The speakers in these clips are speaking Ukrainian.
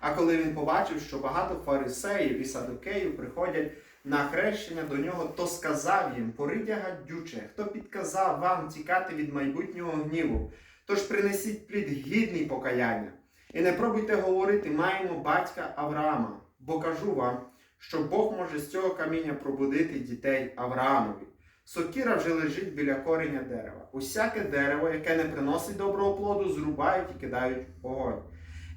А коли він побачив, що багато фарисеїв і садукеїв приходять на хрещення до нього, то сказав їм: Поридя гадюче, хто підказав вам тікати від майбутнього гніву? Тож принесіть плід гідний покаяння. І не пробуйте говорити, маємо батька Авраама, бо кажу вам, що Бог може з цього каміння пробудити дітей Авраамові. Сокіра вже лежить біля кореня дерева. Усяке дерево, яке не приносить доброго плоду, зрубають і кидають в огонь.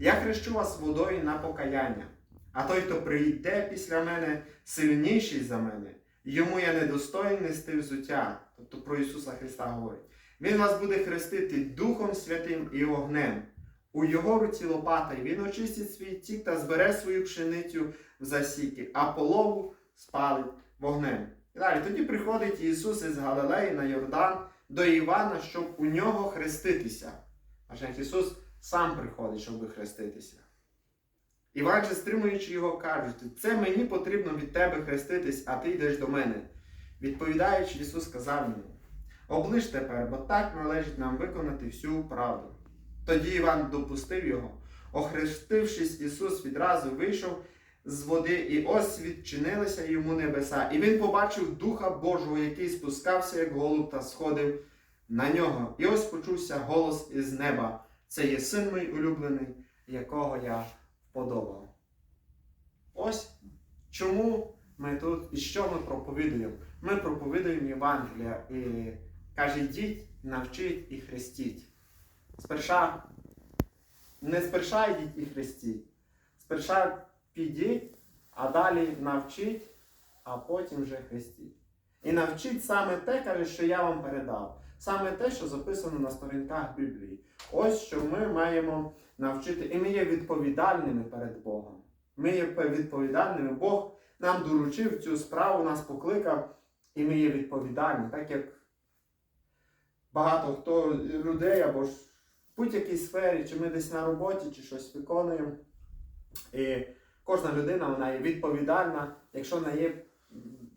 Я хрещу вас водою на покаяння, а той, хто прийде після мене, сильніший за мене, йому я недостоїн нести взуття, тобто про Ісуса Христа говорить. Він вас буде хрестити Духом Святим і огнем. У його руці лопата, і він очистить свій тік та збере свою пшеницю в засіки, а полову спалить вогнем. І далі тоді приходить Ісус із Галилеї на Йордан до Івана, щоб у нього хреститися. Аж як Ісус сам приходить, щоб хреститися. Іван же, стримуючи його, каже, це мені потрібно від тебе хреститись, а ти йдеш до мене. Відповідаючи, Ісус сказав йому: Оближ тепер, бо так належить нам виконати всю правду. Тоді Іван допустив його. Охрестившись, Ісус відразу вийшов з води, і ось відчинилися йому небеса. І він побачив Духа Божого, який спускався, як голуб, та сходив на нього. І ось почувся голос із неба. Це є син мій улюблений, якого я вподобав. Ось чому ми тут і що ми проповідуємо? Ми проповідуємо Євангелія і каже, йдіть, навчіть і хрестіть. Сперша не сперша йдіть і хрестіть. Сперша підіть, а далі навчіть, а потім вже хрестіть. І навчіть саме те, каже, що я вам передав. Саме те, що записано на сторінках Біблії. Ось що ми маємо навчити. І ми є відповідальними перед Богом. Ми є відповідальними. Бог нам доручив цю справу, нас покликав, і ми є відповідальні, так як багато хто людей або ж в будь-якій сфері, чи ми десь на роботі, чи щось виконуємо. І кожна людина вона є відповідальна, якщо на її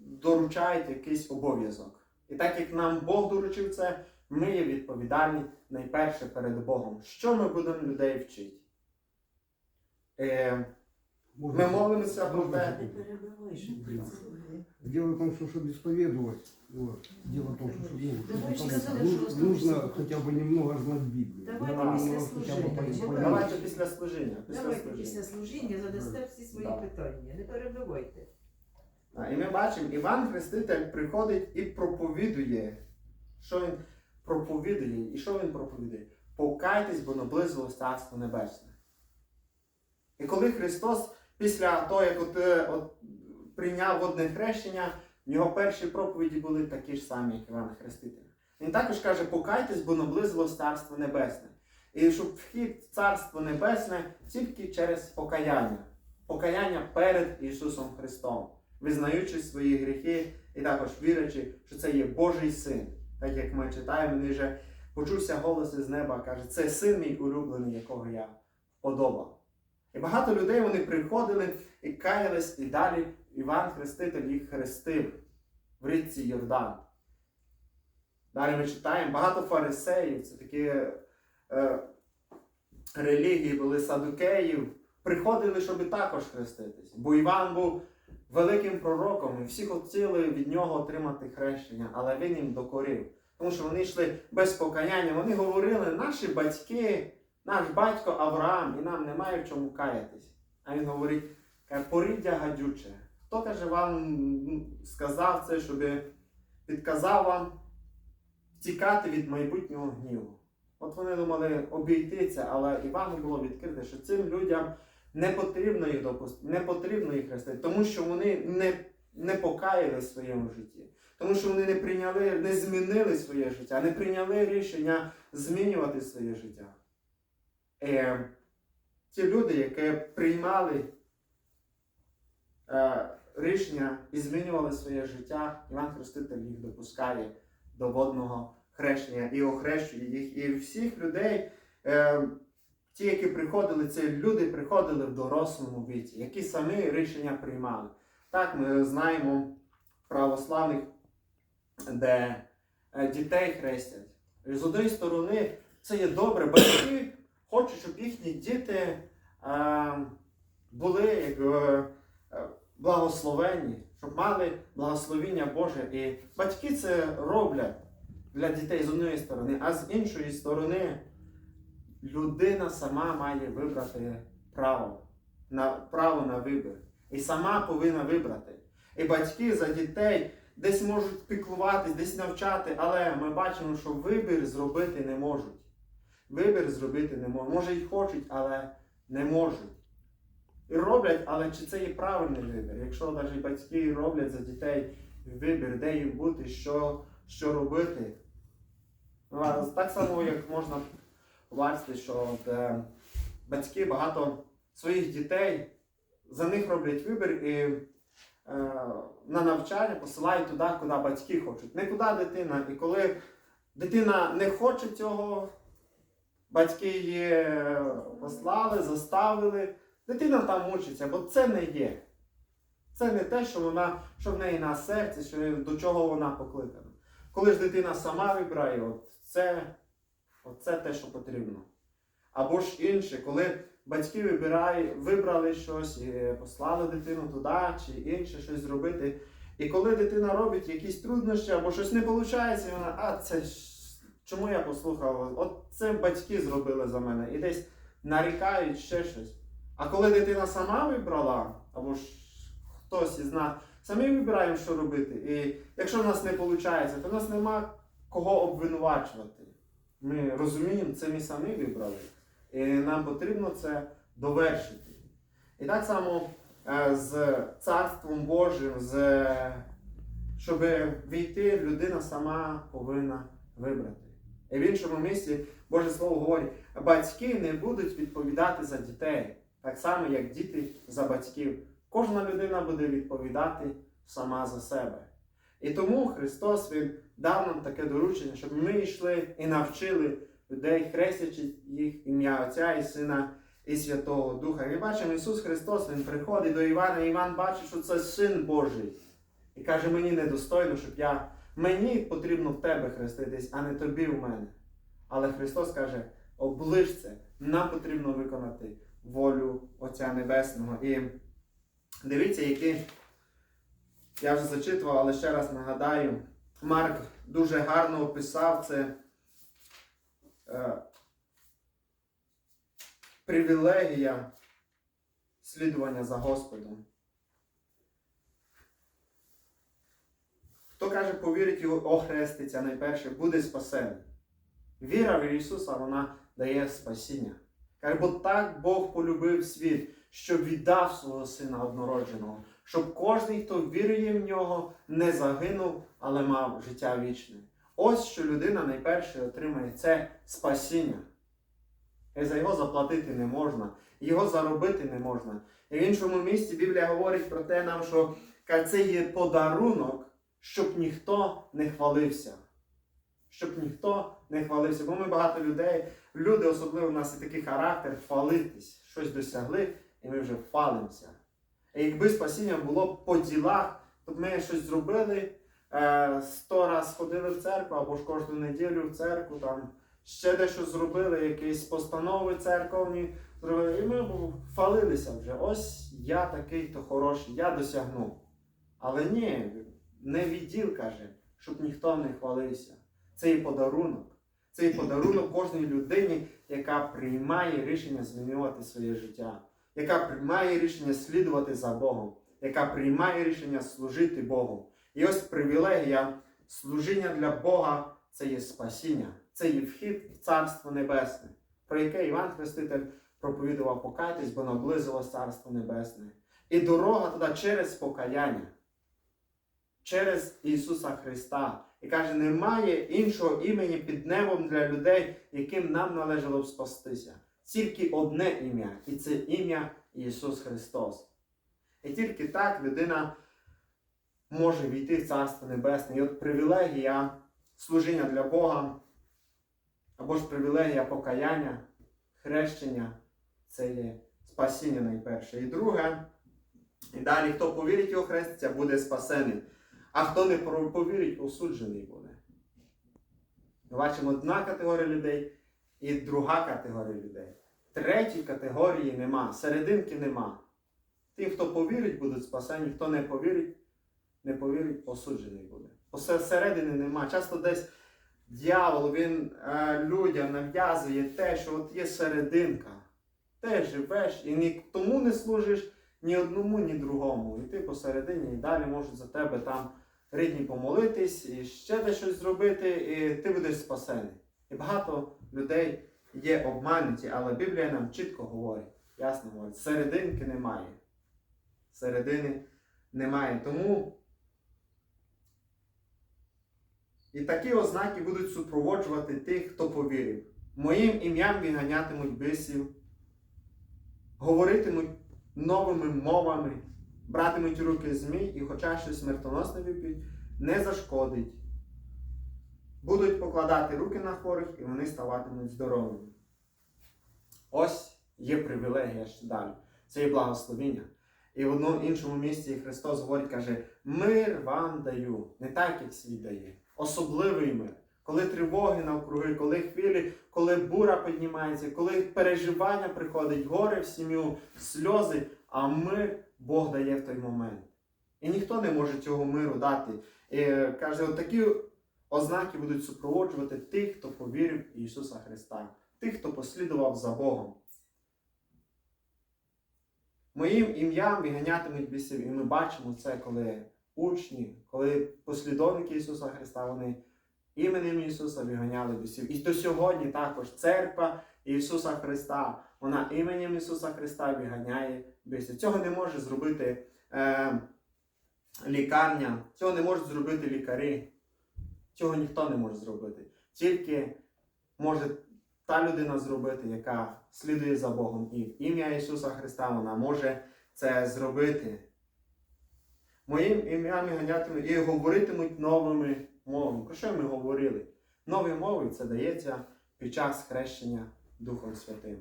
доручають якийсь обов'язок. І так як нам Бог доручив це, ми є відповідальні найперше перед Богом. Що ми будемо людей вчити? Е, ми молимося про те. Не перебивай, що ти Да. це. Дело в том, что чтобы исповедовать, вот, дело в том, что чтобы, ну, Да вы же там сказали, ну- что вас нужно там хотя бы немного знать Библию. Давайте Надо після немного хотя бы служения. поисполнять. Давайте після служіння. Після Давайте служіння. після служіння задасте всі свої Да. питання. Не перебивайте. І ми бачимо, Іван Хреститель приходить і проповідує. Що він проповідує? І що він проповідує? Покайтесь, бо наблизилось Царство Небесне. І коли Христос після того, як от, е, от, прийняв водне хрещення, в нього перші проповіді були такі ж самі, як Івана Хрестителя. Він також каже, покайтесь, бо наблизилось Царство Небесне. І щоб вхід в Царство Небесне тільки через покаяння. Покаяння перед Ісусом Христом визнаючи свої гріхи і також вірячи, що це є Божий син. Так як ми читаємо, він же почувся голос із неба, каже, це син мій улюблений, якого я вподобав. І багато людей вони приходили і каялись, і далі Іван Хреститель їх хрестив в річці Йордан. Далі ми читаємо, багато фарисеїв, це такі е, релігії були садукеїв, приходили, щоб також хреститись. Бо Іван був великим пророком, і всі хотіли від нього отримати хрещення, але він їм докорив. Тому що вони йшли без покаяння. Вони говорили, наші батьки, наш батько Авраам, і нам немає в чому каятись. А він говорить, поріддя гадюче. Хто каже вам сказав це, щоб підказав вам тікати від майбутнього гніву? От вони думали обійти це, але Івану було відкрите, що цим людям не потрібно їх допустити, не потрібно їх хрестити, тому що вони не, не покаяли в своєму житті, тому що вони не прийняли, не змінили своє життя, не прийняли рішення змінювати своє життя. Е, ті люди, які приймали е, рішення і змінювали своє життя, Іван Хреститель їх допускає до водного хрещення і охрещує їх. І всіх людей. Е, Ті, які приходили, це люди приходили в дорослому віці, які самі рішення приймали. Так, ми знаємо православних, де е, дітей хрестять. І з однієї сторони, це є добре, батьки хочуть, щоб їхні діти е, були як, е, благословенні, щоб мали благословіння Боже. І батьки це роблять для дітей з однієї сторони, а з іншої сторони людина сама має вибрати право на право на вибір. І сама повинна вибрати. І батьки за дітей десь можуть піклуватись, десь навчати, але ми бачимо, що вибір зробити не можуть. Вибір зробити не можуть. Може й хочуть, але не можуть. І роблять, але чи це є правильний вибір? Якщо навіть батьки роблять за дітей вибір, де їм бути, що, що робити. Ну, так само, як можна побачити, що от, е, батьки багато своїх дітей за них роблять вибір і е, на навчання посилають туди, куди батьки хочуть. Не куди дитина. І коли дитина не хоче цього, батьки її е, послали, заставили, дитина там мучиться, бо це не є. Це не те, що вона, що в неї на серці, що до чого вона покликана. Коли ж дитина сама вибирає, от це, от це те, що потрібно. Або ж інше, коли батьки вибирає, вибрали щось і послали дитину туди чи інше щось зробити. І коли дитина робить якісь труднощі або щось не виходить, вона, а це чому я послухав? От це батьки зробили за мене. І десь нарікають ще щось. А коли дитина сама вибрала, або ж хтось із нас, самі вибираємо, що робити. І якщо в нас не виходить, то в нас нема кого обвинувачувати. Ми розуміємо, це ми самі вибрали. І нам потрібно це довершити. І так само е, з Царством Божим, з, щоб війти, людина сама повинна вибрати. І в іншому місці Боже Слово говорить, батьки не будуть відповідати за дітей, так само, як діти за батьків. Кожна людина буде відповідати сама за себе. І тому Христос Він дав нам таке доручення, щоб ми йшли і навчили людей, хрестячи їх ім'я Отця і Сина і Святого Духа. І бачимо, Ісус Христос Він приходить до Івана, і Іван бачить, що це Син Божий. І каже, мені недостойно, щоб я. Мені потрібно в тебе хреститись, а не тобі в мене. Але Христос каже, оближ це, нам потрібно виконати волю Отця Небесного. І дивіться, які я вже зачитував, але ще раз нагадаю, Марк дуже гарно описав це е, привілегія слідування за Господом. Хто каже, повірить його, охреститься найперше, буде спасений. Віра в Ісуса, вона дає спасіння. Каже, бо так Бог полюбив світ, що віддав свого Сина однородженого, щоб кожен, хто вірує в нього, не загинув, але мав життя вічне. Ось що людина найперше отримає це спасіння. І за його заплатити не можна, його заробити не можна. І в іншому місці Біблія говорить про те нам, що це є подарунок, щоб ніхто не хвалився. Щоб ніхто не хвалився. Бо ми багато людей, люди, особливо у нас і такий характер, хвалитись, щось досягли, і ми вже хвалимося. Якби спасіння було по ділах, то ми щось зробили, е, сто раз ходили в церкву або ж кожну неділю в церкву, там ще дещо зробили, якісь постанови церковні зробили, і ми хвалилися вже. Ось я такий то хороший, я досягнув. Але ні, не відділ каже, щоб ніхто не хвалився. Це і подарунок. Це і подарунок кожній людині, яка приймає рішення змінювати своє життя, яка приймає рішення слідувати за Богом, яка приймає рішення служити Богу. І ось привілегія служіння для Бога це є спасіння, це є вхід в Царство Небесне, про яке Іван Хреститель проповідував покайтесь, бо наблизилось Царство Небесне. І дорога туди через покаяння, через Ісуса Христа. І каже, немає іншого імені під небом для людей, яким нам належало б спастися. Тільки одне ім'я, і це ім'я Ісус Христос. І тільки так людина може війти в Царство Небесне. І от привілегія служіння для Бога, або ж привілегія покаяння, хрещення це є спасіння найперше. І друге, і далі, хто повірить його хреститься, буде спасений. А хто не повірить, осуджений буде. Ми бачимо одна категорія людей і друга категорія людей. Третьої категорії нема, серединки нема. Ті, хто повірить, будуть спасені, хто не повірить, не повірить, осуджений буде. Посередини нема. Часто десь дьявол він е, людям нав'язує те, що от є серединка. Ти живеш і ні тому не служиш ні одному, ні другому. І ти посередині, і далі можуть за тебе там рідні помолитись, і ще десь щось зробити, і ти будеш спасений. І багато людей є обмануті, але Біблія нам чітко говорить, ясно говорить, серединки немає. Середини немає. Тому і такі ознаки будуть супроводжувати тих, хто повірив. Моїм ім'ям виганятимуть бисів, говоритимуть новими мовами, братимуть руки змій і, хоча щось смертоносне вип'ють, не зашкодить. Будуть покладати руки на хворих, і вони ставатимуть здоровими. Ось є привілегія ще далі. Це є благословіння. І в одному іншому місці Христос говорить, каже: мир вам даю, не так, як світ дає. Особливий мир. Коли тривоги навкруги, коли хвилі, коли бура піднімається, коли переживання приходить, горе в сім'ю, сльози, а мир Бог дає в той момент. І ніхто не може цього миру дати. І каже, от такі ознаки будуть супроводжувати тих, хто повірив в Ісуса Христа, тих, хто послідував за Богом. Моїм ім'ям виганятимуть бісів, і ми бачимо це, коли учні, коли послідовники Ісуса Христа, вони іменем Ісуса виганяли бісів. І до сьогодні також церква Ісуса Христа, вона іменем Ісуса Христа виганяє бісів. Цього не може зробити е, лікарня, цього не можуть зробити лікарі. Цього ніхто не може зробити. Тільки може та людина зробити, яка слідує за Богом. І в ім'я Ісуса Христа вона може це зробити. Моїм ім'ям ганятимуть і говоритимуть новими мовами. Про що ми говорили? Нові мови це дається під час хрещення Духом Святим.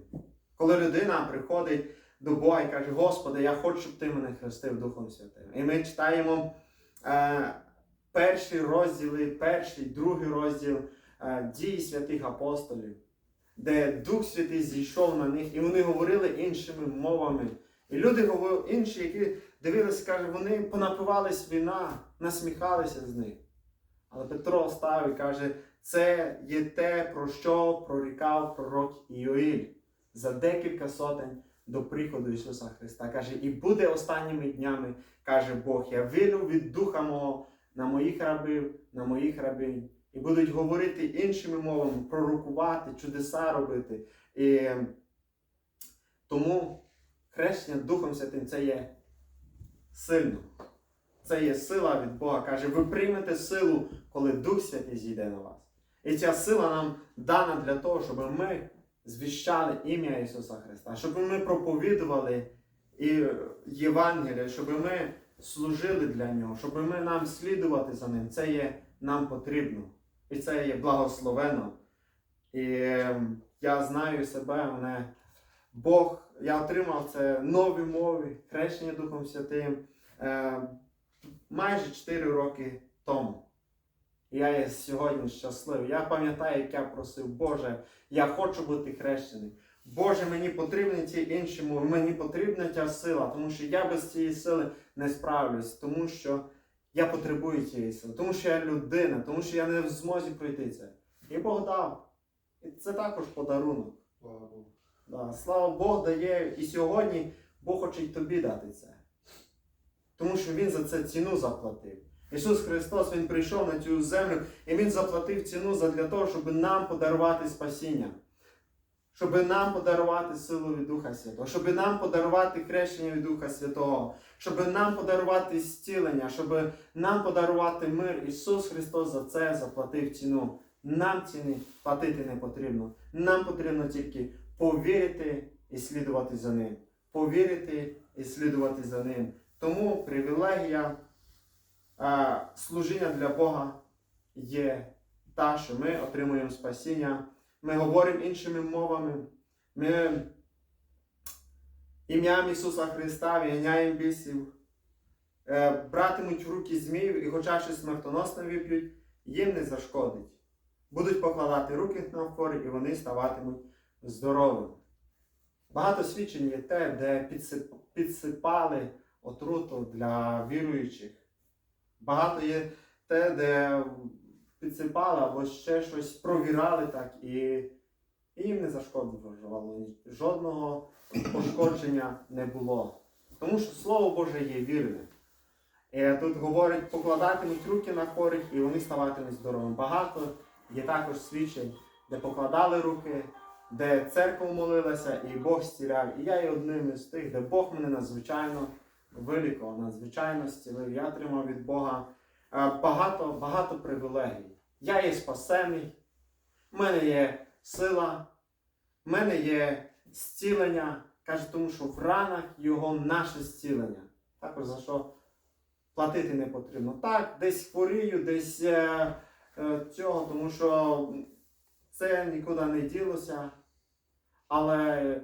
Коли людина приходить до Бога і каже, Господи, я хочу, щоб ти мене хрестив Духом Святим. І ми читаємо е, перші розділи, перший, другий розділ е, дій святих апостолів, де Дух Святий зійшов на них, і вони говорили іншими мовами. І люди інші, які дивилися, каже, вони понапивались вина, насміхалися з них. Але Петро став і каже, це є те, про що прорікав пророк Іоїль за декілька сотень до приходу Ісуса Христа. Каже, і буде останніми днями, каже Бог, я вилю від духа мого на моїх рабів, на моїх рабинь. І будуть говорити іншими мовами, пророкувати, чудеса робити. І тому хрещення Духом Святим це є сильно. Це є сила від Бога. Каже, ви приймете силу, коли Дух Святий зійде на вас. І ця сила нам дана для того, щоб ми звіщали ім'я Ісуса Христа, щоб ми проповідували і Євангеліє, щоб ми служили для Нього, щоб ми нам слідувати за Ним. Це є нам потрібно. І це є благословено. І е, я знаю себе, мене Бог, я отримав це нові мови, хрещення Духом Святим е, майже 4 роки тому. Я є сьогодні щасливий. Я пам'ятаю, як я просив, Боже, я хочу бути хрещений. Боже, мені потрібні ті інші мови, мені потрібна ця сила, тому що я без цієї сили не справлюсь, тому що я потребую цієї сили, тому що я людина, тому що я не в змозі пройти це. І Бог дав. І це також подарунок. Слава Богу. Да, слава Бог дає, і сьогодні Бог хоче й тобі дати це. Тому що Він за це ціну заплатив. Ісус Христос Він прийшов на цю землю і Він заплатив ціну для того, щоб нам подарувати спасіння, щоб нам подарувати силу від Духа Святого, щоб нам подарувати хрещення від Духа Святого, щоб нам подарувати зцілення, щоб нам подарувати мир. Ісус Христос за це заплатив ціну. Нам ціни платити не потрібно. Нам потрібно тільки повірити і слідувати за ним. Повірити і слідувати за ним. Тому привілегія служіння для Бога є та, що ми отримуємо спасіння. Ми говоримо іншими мовами. Ми ім'ям Ісуса Христа виганяємо бісів, е, братимуть в руки зміїв і хоча щось смертоносне вип'ють, їм не зашкодить. Будуть покладати руки на хворі і вони ставатимуть здоровими. Багато свідчень є те, де підсипали отруту для віруючих. Багато є те, де підсипали або ще щось провірали так, і, і їм не зашкоджувало. Жодного пошкодження не було. Тому що Слово Боже є вірне. І тут говорить, покладатимуть руки на хворих і вони ставатимуть здоровими. Багато є також свідчень, де покладали руки, де церква молилася і Бог зціляв. І я є одним із тих, де Бог мене надзвичайно вилікував, надзвичайно зцілив. Я отримав від Бога е, багато, багато привілегій. Я є спасений, в мене є сила, в мене є зцілення. Каже, тому що в ранах його наше зцілення. Також за що платити не потрібно. Так, десь хворію, десь е, е, цього, тому що це нікуди не ділося. Але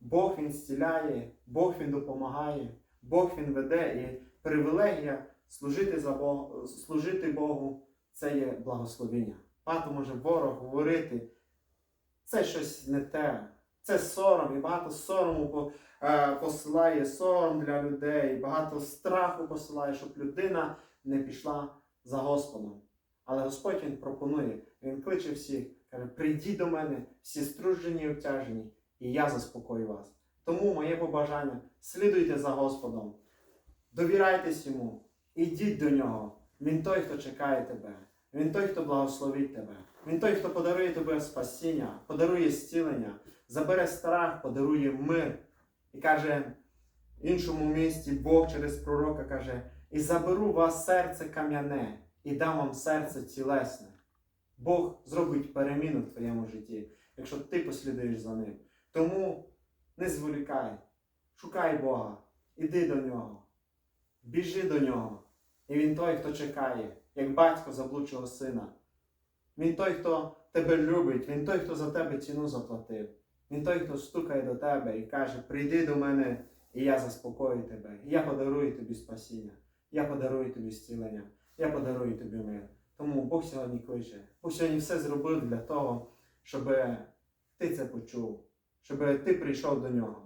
Бог Він зціляє, Бог Він допомагає, Бог Він веде і привілегія служити, за Бог, служити Богу це є благословіння. Багато може ворог говорити, це щось не те, це сором, і багато сорому е, посилає сором для людей, багато страху посилає, щоб людина не пішла за Господом. Але Господь Він пропонує, Він кличе всіх, каже, прийдіть до мене, всі стружені і обтяжені, і я заспокою вас. Тому моє побажання, слідуйте за Господом, довіряйтесь йому, ідіть до нього. Він той, хто чекає тебе. Він той, хто благословить тебе. Він той, хто подарує тобі спасіння, подарує зцілення, забере страх, подарує мир. І каже в іншому місці Бог через пророка каже: І заберу вас серце кам'яне, і дам вам серце цілесне. Бог зробить переміну в твоєму житті, якщо ти послідуєш за ним. Тому не зволікай, шукай Бога, іди до нього, біжи до нього. І він той, хто чекає, як батько заблудшого сина. Він той, хто тебе любить, він той, хто за тебе ціну заплатив. Він той, хто стукає до тебе і каже: Прийди до мене, і я заспокою тебе. Я подарую тобі спасіння, я подарую тобі зцілення, я подарую тобі мир. Тому Бог сьогодні кличе. Бог сьогодні все зробив для того, щоб ти це почув, щоб ти прийшов до нього.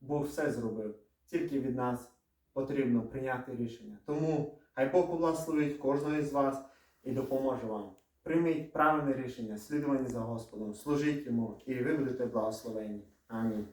Бог все зробив. Тільки від нас потрібно прийняти рішення. Тому хай Бог поблагословить кожного із вас і допоможе вам. Прийміть правильне рішення, слідування за Господом, служіть йому, і ви будете благословені. Амінь.